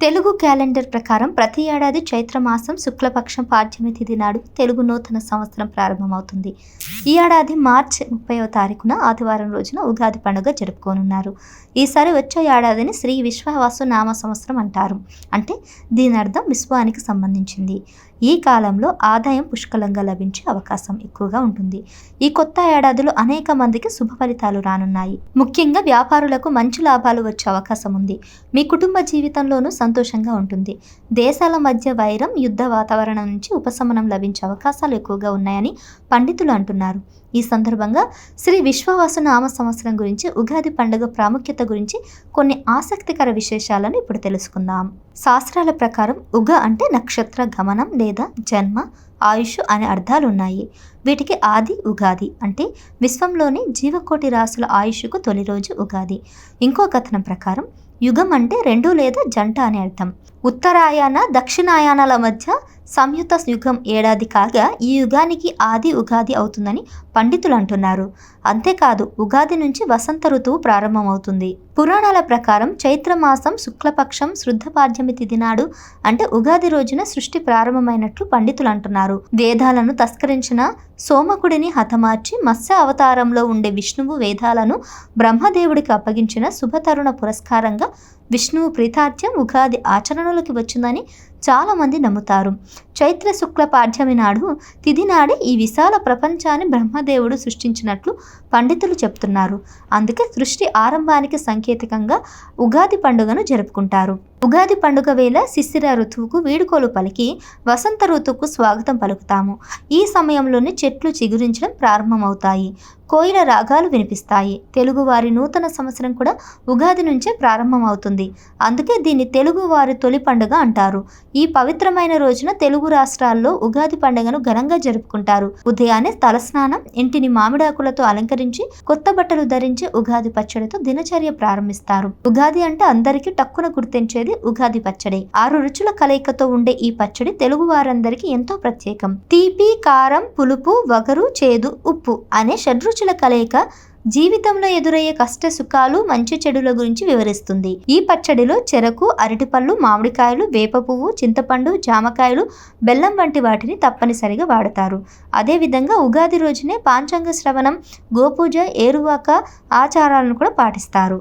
Telugu calendar ప్రకారం ప్రతి ఏడాది చైత్రమాసం శుక్లపక్షం పాఠ్యమి తిథి నాడు తెలుగు నూతన సంవత్సరం ప్రారంభమవుతుంది. ఈ ఏడాది మార్చి ముప్పైవ తారీఖున ఆదివారం రోజున ఉగాది పండుగ జరుపుకోనున్నారు. ఈసారి వచ్చే ఏడాదిని శ్రీ విశ్వవాసు నామ సంవత్సరం అంటారు. అంటే దీని అర్థం విశ్వానికి సంబంధించింది. ఈ కాలంలో ఆదాయం పుష్కలంగా లభించే అవకాశం ఎక్కువగా ఉంటుంది. ఈ కొత్త ఏడాదిలో అనేక మందికి శుభ ఫలితాలు రానున్నాయి. ముఖ్యంగా వ్యాపారులకు మంచి లాభాలు వచ్చే అవకాశం ఉంది. మీ కుటుంబ జీవితంలోనూ సంతోషంగా ఉంటుంది. దేశాల మధ్య వైరం యుద్ధ వాతావరణం నుంచి ఉపశమనం లభించే అవకాశాలు ఎక్కువగా ఉన్నాయని పండితులు అంటున్నారు. ఈ సందర్భంగా శ్రీ విశ్వవాసు నామ సంవత్సరం గురించి ఉగాది పండుగ ప్రాముఖ్యత గురించి కొన్ని ఆసక్తికర విశేషాలను ఇప్పుడు తెలుసుకుందాం. శాస్త్రాల ప్రకారం ఉగ అంటే నక్షత్ర గమనం లేదా జన్మ ఆయుష్ అనే అర్థాలు ఉన్నాయి వీటికి ఆది ఉగాది అంటే విశ్వంలోని జీవకోటి రాసుల ఆయుష్కు తొలి రోజు ఉగాది. ఇంకో కథనం ప్రకారం యుగం అంటే రెండు లేదా జంట అనే అర్థం. ఉత్తరాయణ దక్షిణాయనాల మధ్య సంయుత యుగం ఏడాది కాగా ఈ యుగానికి ఆది ఉగాది అవుతుందని పండితులు అంటున్నారు అంతేకాదు ఉగాది నుంచి వసంత ఋతువు ప్రారంభమవుతుంది. పురాణాల ప్రకారం చైత్రమాసం శుక్లపక్షం శుద్ధ పాడ్యమి తిథి నాడు అంటే ఉగాది రోజున సృష్టి ప్రారంభమైనట్లు పండితులు అంటున్నారు వేదాలను తస్కరించిన సోమకుడిని హతమార్చి మత్స్య అవతారంలో ఉండే విష్ణువు వేదాలను బ్రహ్మదేవుడికి అప్పగించిన శుభతరుణ పురస్కారంగా విష్ణువు ప్రీతార్థ్యం ఉగాది ఆచరణలోకి వచ్చిందని చాలామంది నమ్ముతారు. చైత్ర శుక్ల పాఠ్యమి నాడు తిథి నాడే ఈ విశాల ప్రపంచాన్ని బ్రహ్మదేవుడు సృష్టించినట్లు పండితులు చెప్తున్నారు. అందుకే సృష్టి ఆరంభానికి సంకేతకంగా ఉగాది పండుగను జరుపుకుంటారు. ఉగాది పండుగ వేళ శిశిర ఋతువుకు వీడుకోలు పలికి వసంత ఋతువుకు స్వాగతం పలుకుతాము. ఈ సమయంలోనే చెట్లు చిగురించడం ప్రారంభమవుతాయి. కోయిల రాగాలు వినిపిస్తాయి. తెలుగువారి నూతన సంవత్సరం కూడా ఉగాది నుంచే ప్రారంభమవుతుంది. అందుకే దీన్ని తెలుగువారి తొలి పండుగ అంటారు. ఈ పవిత్రమైన రోజున తెలుగు రాష్ట్రాల్లో ఉగాది పండుగను ఘనంగా జరుపుకుంటారు. ఉదయాన్నే తలస్నానం ఇంటిని మామిడాకులతో అలంకరించి కొత్త బట్టలు ధరించి ఉగాది పచ్చడితో దినచర్య ప్రారంభిస్తారు. ఉగాది అంటే అందరికీ టక్కున గుర్తించేది ఉగాది పచ్చడి. ఆరు రుచుల కలయికతో ఉండే ఈ పచ్చడి తెలుగు వారందరికీ ఎంతో ప్రత్యేకం. తీపి కారం పులుపు వగరు చేదు ఉప్పు అనే షడ్రుచుల కలయిక జీవితంలో ఎదురయ్యే కష్ట సుఖాలు మంచి చెడుల గురించి వివరిస్తుంది. ఈ పచ్చడిలో చెరకు అరటిపళ్ళు మామిడికాయలు వేప పువ్వు చింతపండు జామకాయలు బెల్లం వంటి వాటిని తప్పనిసరిగా వాడతారు. అదేవిధంగా ఉగాది రోజునే పాంచాంగ శ్రవణం గోపూజ ఏరువాక ఆచారాలను కూడా పాటిస్తారు.